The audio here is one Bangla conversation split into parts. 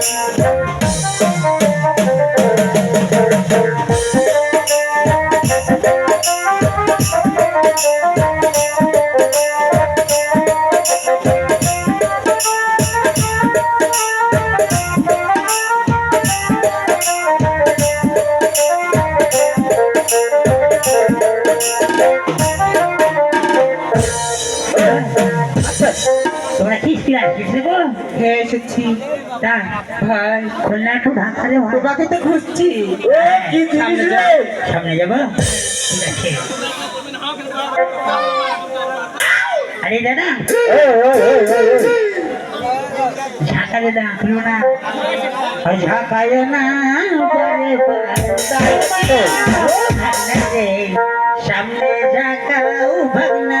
Gracias. খেয়ে এসেছি। তাই ভাই খুলনা একটু ঢাকা রে তোমাকে তো খুঁজছি। সামনে যাব? আরে দাদা ঝাঁকা দাদা খুলো না ঢাকায় না। সামনে ঢাকাও ভাগনা।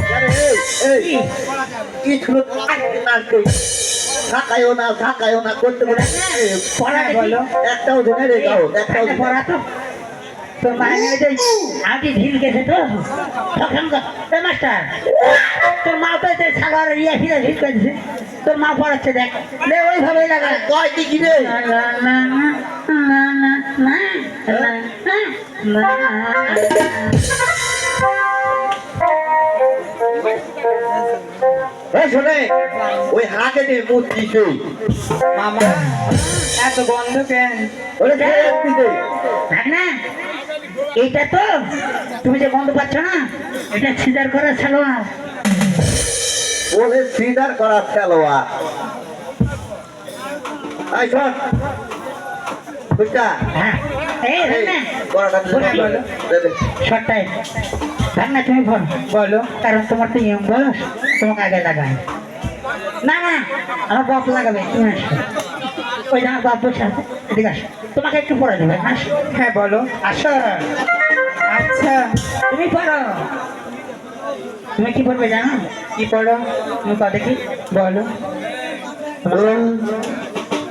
কি না করতে পড়া বলো। একটাও ধরে রে একটাও পড়া তো তোর মায়ের আগে ঢিল গেছে তো তখন মাস্টার তোর মা তো সাগর ইয়ে ফিরে ঢিল করেছে তোর মা পড়াচ্ছে দেখ ওইভাবে লাগা কয় দিকি রে না না না না না না না না শোনে। ওই হাতে নিয়ে মূর্তি সেই? মামা এত গন্ধ কেন? ওরে দেখ না এইটা তো তুমি যে বন্ধ পাচ্ছ না এটা সিজার করা সালোয়ার। বলে সিদার করার খেলোয়াড় আই শোন বুঝছা হ্যাঁ। শর্টটাই না তুমি বলো। কারণ তোমার তো বয়স তোমাকে আগে লাগায়। না না আমার বাপ লাগাবে তুমি আসো। ওই যে আমার বাপ বসে আছে তোমাকে একটু পড়া দেবে আসো হ্যাঁ বলো। আসো। আচ্ছা তুমি পড়ো। তুমি কি পড়বে জানো? কি পড়ো? তুমি কত দেখি? বলো।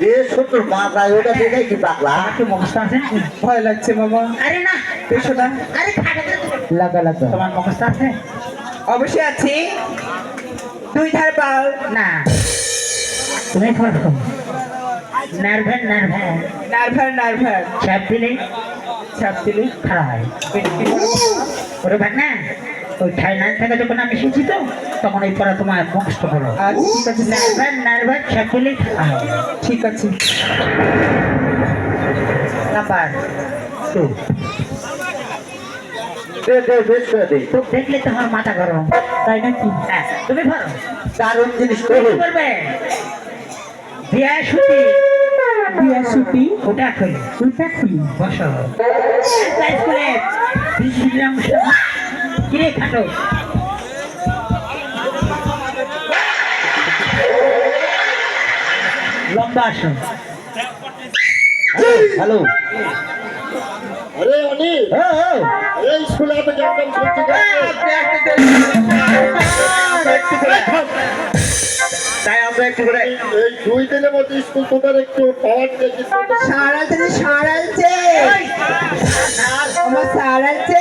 এ শত্রুর মাথায় ওটা দেখে কি পাকলা আমার মুখস্থ আছে? ভয় লাগছে বাবা। আরে না। এসো না? আরে খাটে লাগা লাগা। তোমার মুখস্থ আছে? অবশ্যই আছি। দুই ধার পাল। না। তুমি পড়ো নার্ভার নার্ভার। দিলে? ছাপ দিলি? খারাপ হয়। ওরে না ওই থাইল্যান্ড থেকে যখন আমি এসেছি তো তখন এই পড়া তোমার মুখস্থ হলো। আচ্ছা। ঠিক আছে নার্ভাস নার্ভাস ছাপিলে ঠিক আছে। নাম্বার টু তো দেখলে তোমার মাথা গরম তাই নাকি? হ্যাঁ তুমি ধরো। দারুণ জিনিস করবে বিয়া বিয়া ওটা খুলি। ওইটা খুলি। বসো। ঘিরে থাকো। লম্বা আসো হ্যালো। আরে অনিল। হ্যাঁ, হ্যাঁ। এই স্কুলে তো জানতাম করতে তাই আমরা একটু করে এই দুই দিনের মধ্যে স্কুল তোমার একটু পাওয়ার দেখি। সারালছে রে সারালছে আমার সারালছে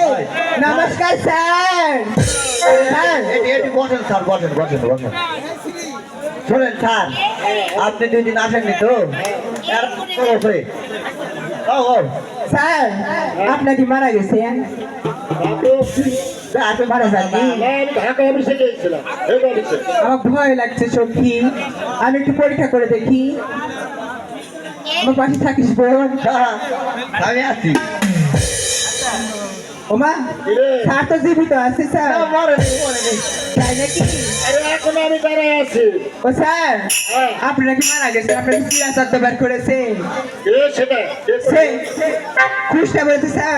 নমস্কার স্যার। স্যার। এটি এটি বসেন স্যার বসেন বসেন বসেন। শোনেন স্যার আপনি দুই দিন আসেননি তো? আর স্যার আপনার মারা গেছেন? অফিসে আমার ভয় লাগছে সখী। আমি একটু পরীক্ষা করে দেখি। আমার পাশে থাকিস বোন আমি আছি। ওমা কিরে? স্যার তো জীবিত আছে স্যার। না, মরেনি, মরেনি। তাই নাকি? এখন আমি আছি। ও স্যার হ্যাঁ। আপনি নাকি মারা গেছেন? আপনাকে সিরিয়াস বের করেছে সেটা? খুশটা বলেছে স্যার।